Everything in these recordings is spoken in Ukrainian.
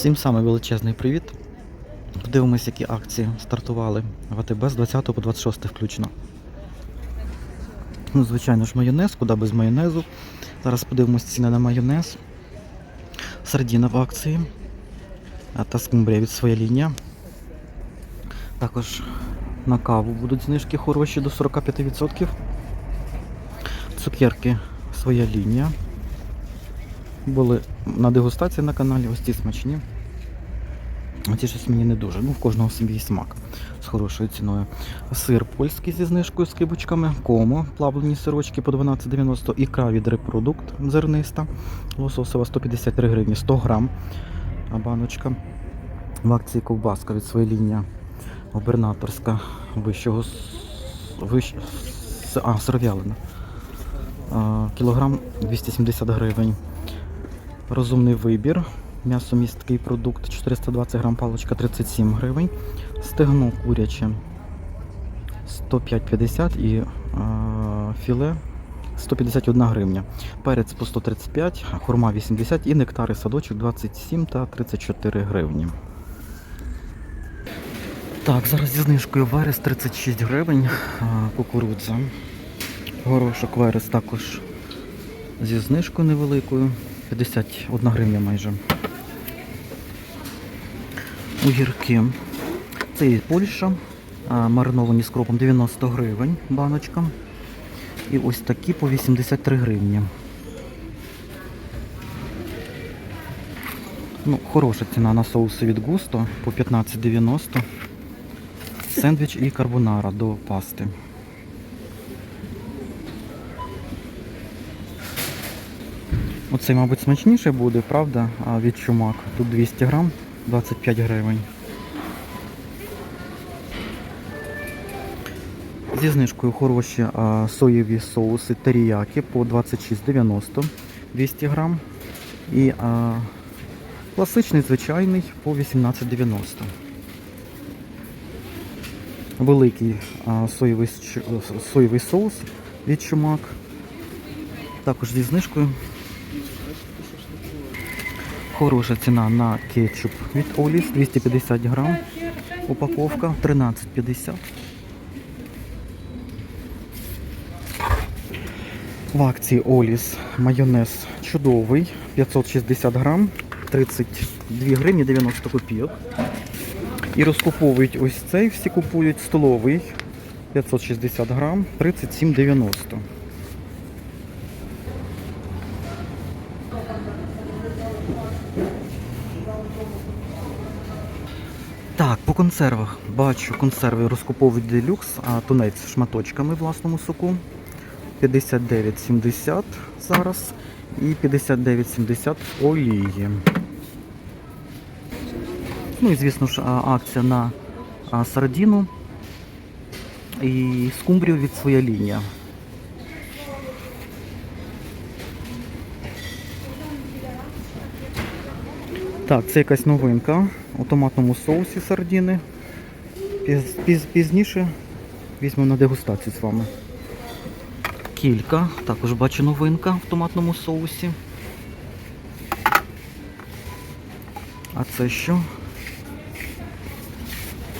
Всім саме величезний привіт. Подивимось, які акції стартували в АТБ з 20 по 26 включно. Ну, звичайно ж, майонез, куди без майонезу. Зараз подивимось ціни на майонез. Сардіна в акції. Та скумбрія від своя лінія. Також на каву будуть знижки хороші до 45%. Цукерки своя лінія. Були на дегустації на каналі, ось ці смачні. Ці щось мені не дуже. Ну, в кожного свій смак з хорошою ціною. Сир польський зі знижкою з кибочками, комо, плавлені сирочки по 12,90, ікра від репродукт зерниста, лососова 153 гривні, 100 грам а баночка. В акції ковбаска від своєї лінії губернаторська вищого вищ... а, сиров'ялина. Кілограм 270 гривень. Розумний вибір. М'ясомісткий продукт 420 грам паличка 37 гривень. Стегно куряче 105,50 і е, філе 151 гривня. Перець по 135, хурма 80 і нектари садочок 27 та 34 гривні. Так, зараз зі знижкою верес 36 гривень, а, кукурудза. Горошок верес також зі знижкою невеликою. 51 гривня майже. Огірки. Це і Польща. Мариновані з кропом 90 гривень баночка. І ось такі по 83 гривні. Ну, хороша ціна на соуси від густо по 15,90. Сендвіч і карбонара до пасти. Оцей, мабуть, смачніше буде, правда? А від чумак. Тут 200 грам, 25 гривень. Зі знижкою хороші а, соєві соуси теріяки по 26,90 200 грам. І а, класичний звичайний по 18,90. Великий а, соєвий, соєвий соус від чумак. Також зі знижкою. Хороша ціна на кетчуп від Оліс 250 грам. Упаковка 13,50. В акції Оліс майонез чудовий 560 грам, 32 гривні 90 копійок. І розкуповують ось цей, всі купують столовий 560 грам, 37,90. Так, по консервах. Бачу, консерви розкуповують делюкс, а тунець шматочками власному соку. 59,70 зараз і 59,70 олії. Ну і звісно ж акція на сардіну і скумбрію від своя лінія. Так, це якась новинка у томатному соусі сардіни. Піз, піз, пізніше візьмемо на дегустацію з вами. Кілька, також бачу новинка в томатному соусі. А це що?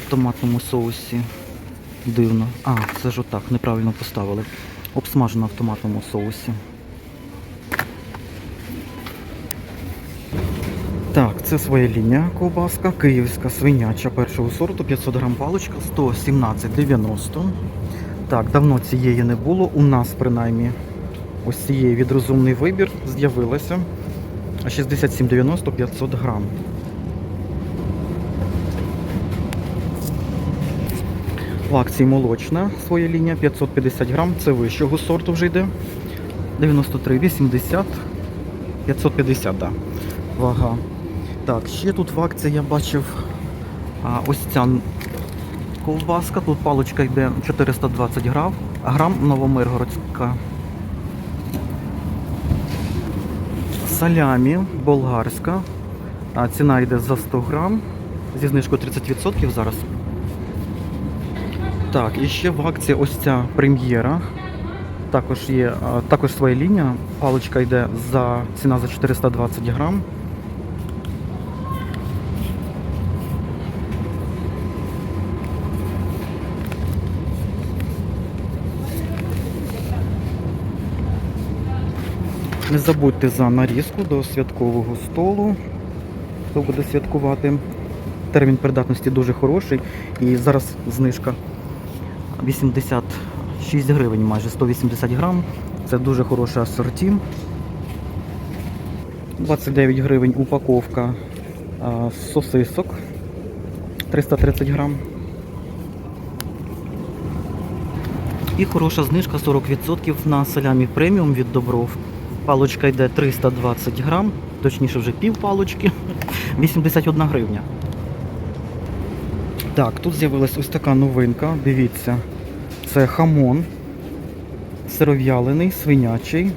В томатному соусі. Дивно. А, це ж отак, неправильно поставили. Обсмажена в томатному соусі. Це своя лінія ковбаска, київська свиняча першого сорту, 500 грам паличка, 117,90. Так, давно цієї не було. У нас принаймні ось цієї від розумний вибір з'явилася. 67,90 500 грам. В акції молочна своя лінія 550 грам. Це вищого сорту вже йде. 93,80. 550, так. Вага. Так, ще тут в акції я бачив а, ось ця ковбаска. Тут паличка йде 420 грам, грам новомиргородська. Салямі болгарська. А, ціна йде за 100 грам. Зі знижкою 30% зараз. Так, і ще в акції ось ця прем'єра. Також є також своя лінія. Паличка йде за ціна за 420 грам. Не забудьте за нарізку до святкового столу. Хто буде святкувати. Термін придатності дуже хороший. І зараз знижка 86 гривень, майже 180 грам. Це дуже хороше асорті. 29 гривень упаковка сосисок 330 грам. І хороша знижка 40% на салямі преміум від Добров. Палочка йде 320 грам, точніше вже пів палочки, 81 гривня. Так, тут з'явилась ось така новинка. Дивіться, це хамон сиров'ялений, свинячий.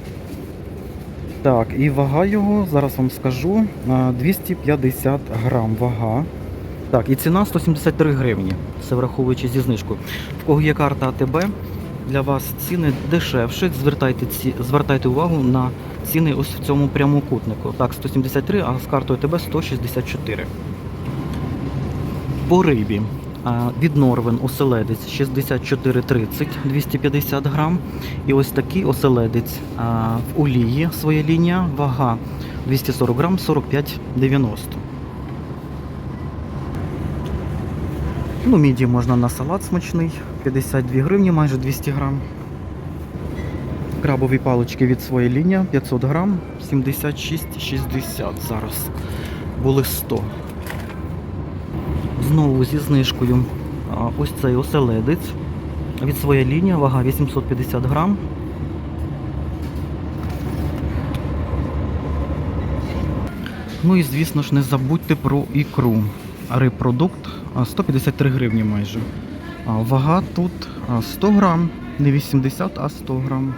Так, і вага його, зараз вам скажу, 250 грам вага. Так, і ціна 173 гривні. Це враховуючи зі знижкою. В кого є карта АТБ, для вас ціни дешевші. Звертайте, ці, звертайте увагу на ціни ось в цьому прямокутнику. Так, 173, а з картою АТБ 164. По рибі. Від Норвен оселедець 64,30 250 грам. І ось такий оселедець в олії своя лінія, вага 240 грам 45,90. Ну, міді можна на салат смачний, 52 гривні, майже 200 грам. Крабові палички від своєї лінії 500 грам, 76,60 зараз. Були 100. Знову зі знижкою ось цей оселедець. Від своєї лінії, вага 850 грам. Ну і звісно ж не забудьте про ікру. Рибпродукт а, 153 гривні майже. Вага тут 100 грам, не 80, а 100 грам.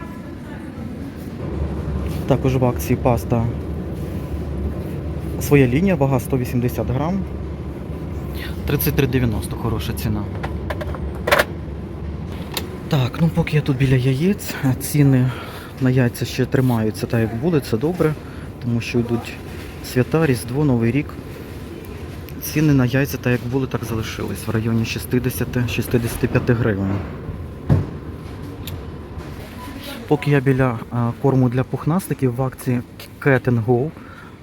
Також в акції паста своя лінія, вага 180 грам. 33,90 хороша ціна. Так, ну поки я тут біля яєць, ціни на яйця ще тримаються так, як були, це добре, тому що йдуть свята, Різдво, Новий рік. Ціни на яйця так як були, так залишились в районі 60-65 гривень. Поки я біля корму для пухнастиків в акції Cat and Go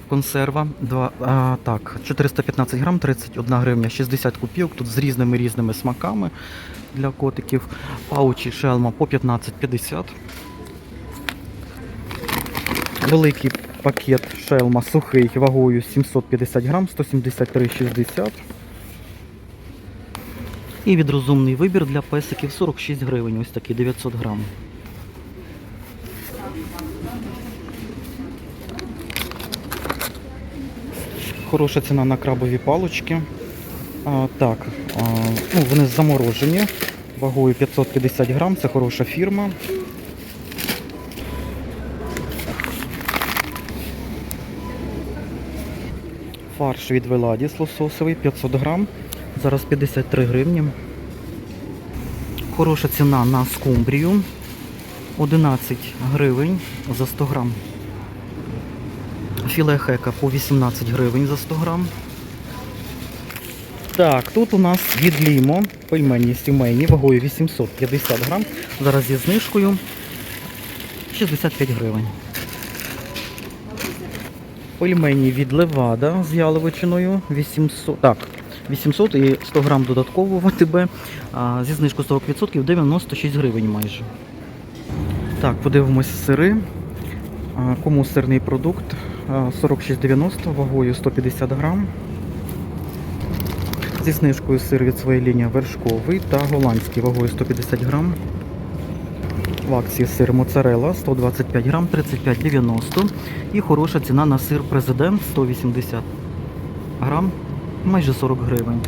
консерва. Два, а, так, 415 грам, 31 гривня, 60 копійок. Тут з різними різними смаками для котиків. Паучі шелма по 15,50. Великий пакет шелма сухий вагою 750 грам, 173,60. І від розумний вибір для песиків 46 гривень, ось такий 900 грам. Хороша ціна на крабові палочки. А, так, а, ну, вони заморожені. Вагою 550 грам, це хороша фірма. Фарш від Веладіс лососовий 500 грам. Зараз 53 гривні. Хороша ціна на скумбрію. 11 гривень за 100 грам. Філе хека по 18 гривень за 100 грам. Так, тут у нас від Лімо пельмені сімейні вагою 850 грам. Зараз зі знижкою 65 гривень. Пельмені від Левада з яловичиною 800. Так, 800 і 100 грам додатково в АТБ. Зі знижкою 40% 96 гривень майже. Так, подивимось сири. Кому сирний продукт? 46,90 вагою 150 грам. Зі знижкою сир від своєї лінії вершковий та голландський вагою 150 грам. В акції сир моцарелла 125 грам 35,90 і хороша ціна на сир президент 180 грам, майже 40 гривень.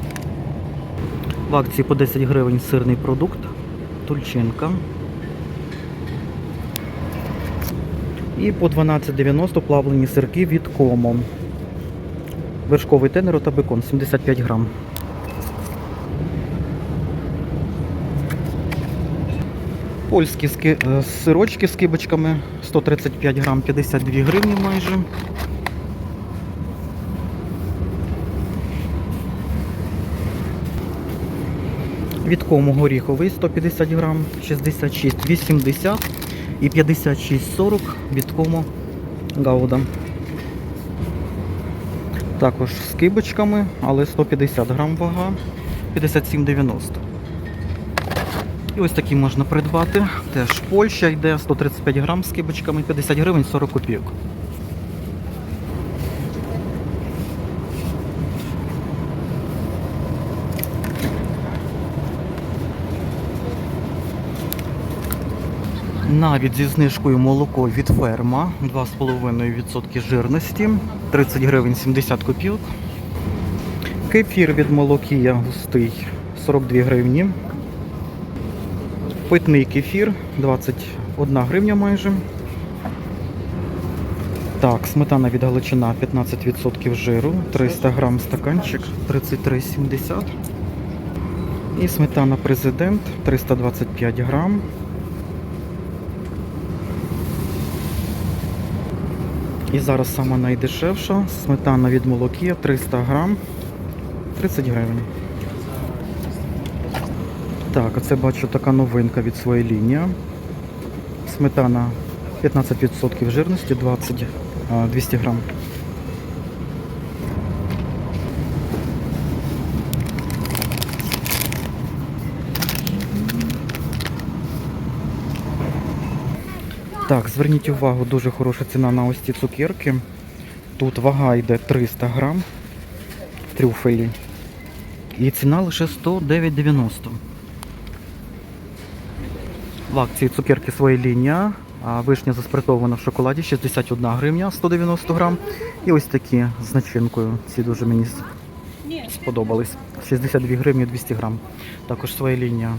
В акції по 10 гривень сирний продукт, тульчинка. І по 12,90 плавлені сирки від Комо. Вершковий тенеро та бекон 75 грам. Польські ски... е, сирочки з кибочками 135 грам, 52 гривні майже. Від кому горіховий 150 грам, 66, 80 і 56, 40 від кому гауда. Також з кибочками, але 150 грам вага, 57,90. І ось такі можна придбати. Теж Польща йде 135 грам з кибочками, 50 гривень 40 копійок. Навіть зі знижкою молоко від ферма 2,5% жирності, 30 гривень 70 копійок. Кефір від молокія густий 42 гривні. Питний кефір 21 гривня майже. Так, сметана від Галичина 15% жиру, 300 грам стаканчик, 33,70. І сметана президент 325 грам. І зараз сама найдешевша сметана від молокія 300 грам, 30 гривень. Так, а це бачу така новинка від своєї лінії. Сметана 15% жирності, 20, 200 грам. Так, зверніть увагу, дуже хороша ціна на ось ці цукерки. Тут вага йде 300 грам трюфелі. І ціна лише 109,90. В акції цукерки своя лінія. Вишня заспиртована в шоколаді 61 гривня 190 грам. І ось такі з начинкою. Ці дуже мені сподобались. 62 гривні 200 грам. Також своя лінія.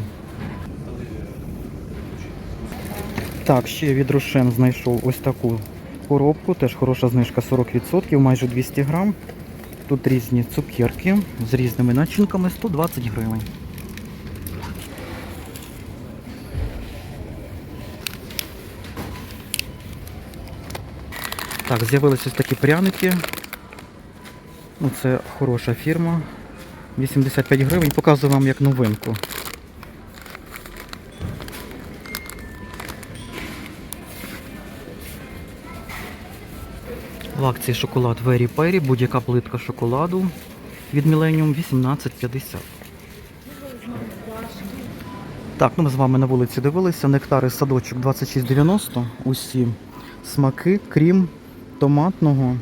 Так, ще від Рошен знайшов ось таку коробку. Теж хороша знижка 40%, майже 200 грам. Тут різні цукерки з різними начинками 120 гривень. Так, з'явилися ось такі пряники. Ну, це хороша фірма. 85 гривень. Показую вам як новинку. В акції шоколад Very Perry, будь-яка плитка шоколаду від Millennium 18,50. Так, ну ми з вами на вулиці дивилися. Нектари садочок 26,90. Усі смаки, крім томатного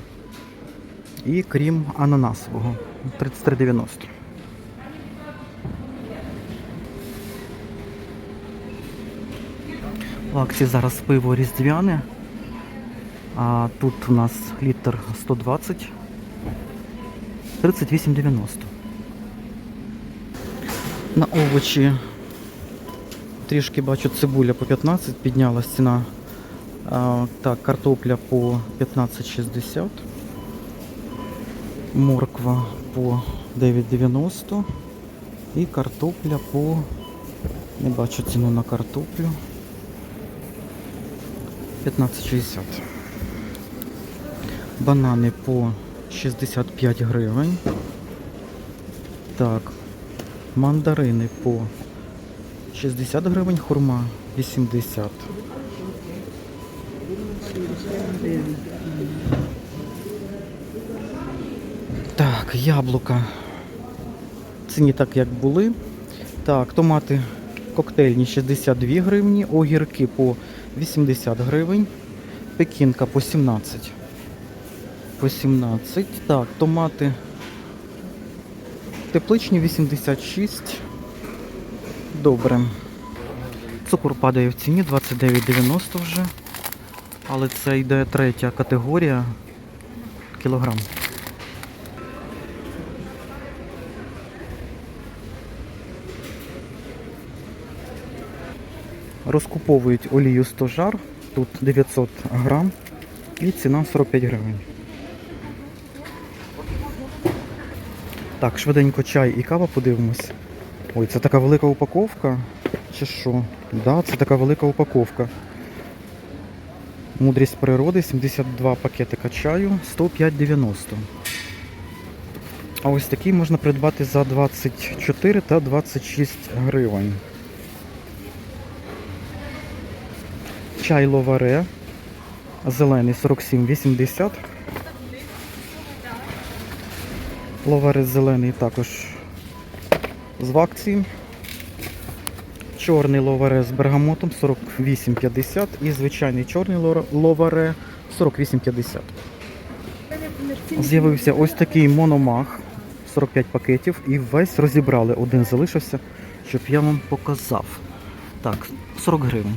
і крім ананасового 33,90. В акції зараз пиво різдвяне. А тут у нас літр 120. 38,90. На овочі трішки бачу цибуля по 15, піднялась ціна. Так, картопля по 15,60. Морква по 9,90. І картопля по... Не бачу ціну на картоплю. 15,60. Банани по 65 гривень. Так. Мандарини по 60 гривень, хурма 80. Так, яблука. Ціні так як були. Так, томати коктейльні 62 гривні, огірки по 80 гривень, пекінка по 17. По 17. Так, томати тепличні 86. Добре. Цукор падає в ціні 29,90 вже. Але це йде третя категорія кілограм. Розкуповують олію стожар, тут 900 грам і ціна 45 гривень. Так, швиденько чай і кава подивимось. Ой, це така велика упаковка. чи що? Да, це така велика упаковка. Мудрість природи, 72 пакетика чаю, 105,90. А ось такий можна придбати за 24 та 26 гривень. Чай ловаре. Зелений 47,80. Ловаре зелений також з в. Чорний ловаре з бергамотом 48,50 і звичайний чорний ловаре 48,50. З'явився ось такий мономах 45 пакетів і весь розібрали. Один залишився, щоб я вам показав. Так, 40 гривень.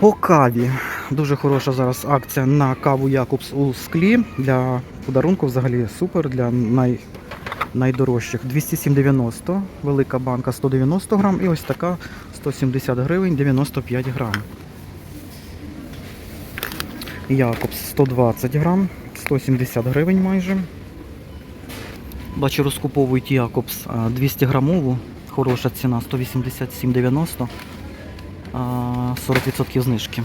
По каві. Дуже хороша зараз акція на каву Якобс у склі. Для подарунку взагалі супер, для най... найдорожчих. 207,90, велика банка 190 грам і ось така 170 гривень 95 грам. Якобс 120 грам, 170 гривень майже. Бачу, розкуповують Якобс 200 грамову. Хороша ціна 187,90. а, 40% знижки.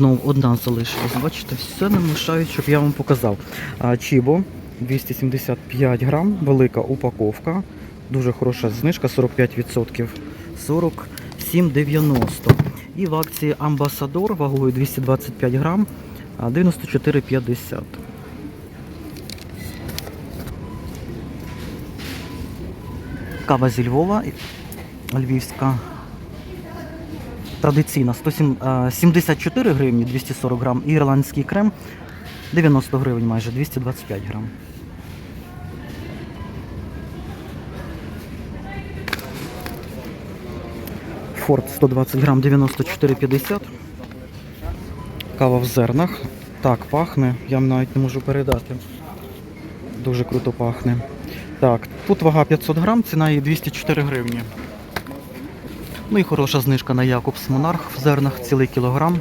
Знову одна залишилась. Бачите, все не мішають, щоб я вам показав. Чібо 275 грам, велика упаковка. Дуже хороша знижка, 45%. 47,90. І в акції Амбасадор вагою 225 грам, 94,50. Кава зі Львова, львівська. Традиційна 107, е, 74 гривні 240 грам. І ірландський крем 90 гривень майже 225 грам. Форт 120 грам 94,50. Кава в зернах. Так, пахне, я навіть не можу передати. Дуже круто пахне. Так, тут вага 500 грам, ціна її 204 гривні. Ну і хороша знижка на Якобс Монарх в зернах, цілий кілограм.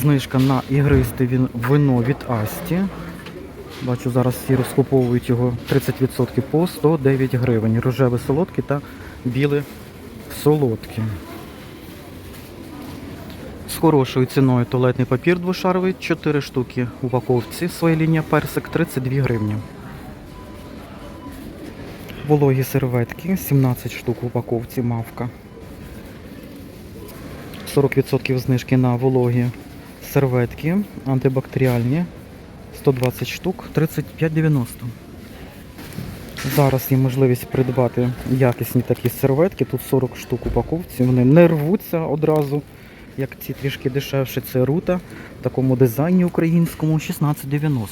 Знижка на ігристе вино від Асті. Бачу, зараз всі розкуповують його 30% по 109 гривень. Рожеве солодке та біле солодке. З хорошою ціною туалетний папір двошаровий, 4 штуки упаковці. Своя лінія персик 32 гривні. Вологі серветки, 17 штук в упаковці мавка. 40% знижки на вологі серветки антибактеріальні. 120 штук, 35,90. Зараз є можливість придбати якісні такі серветки. Тут 40 штук упаковці. Вони не рвуться одразу, як ці трішки дешевше. Це рута в такому дизайні українському 16,90.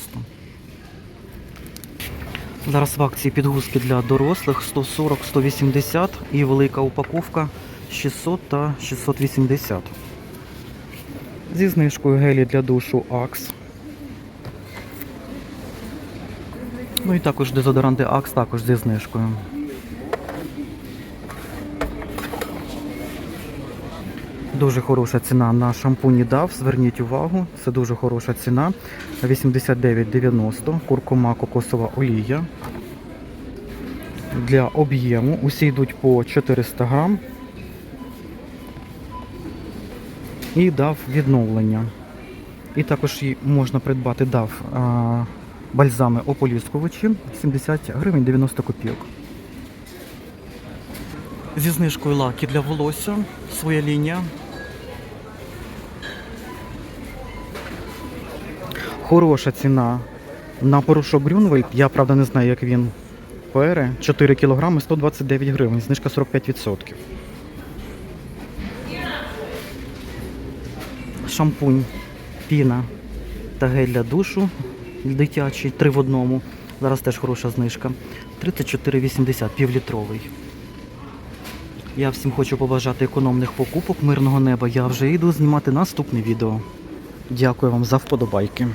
Зараз в акції підгузки для дорослих 140-180 і велика упаковка 600 та 680. Зі знижкою гелі для душу Акс. Ну і також дезодоранти Акс також зі знижкою. Дуже хороша ціна на шампуні DAV, зверніть увагу, це дуже хороша ціна. 89,90, куркума кокосова олія. Для об'єму усі йдуть по 400 грам. І дав відновлення. І також можна придбати а, бальзами ополіскувачі 70 гривень 90 копійок. Зі знижкою лаки для волосся, своя лінія. Хороша ціна на порошок Грюнвельд. Я правда не знаю, як він пере. 4 кг 129 гривень, знижка 45%. Шампунь, піна та гель для душу дитячий, 3 в одному. Зараз теж хороша знижка. 34,80, півлітровий. Я всім хочу побажати економних покупок, мирного неба. Я вже йду знімати наступне відео. Дякую вам за вподобайки.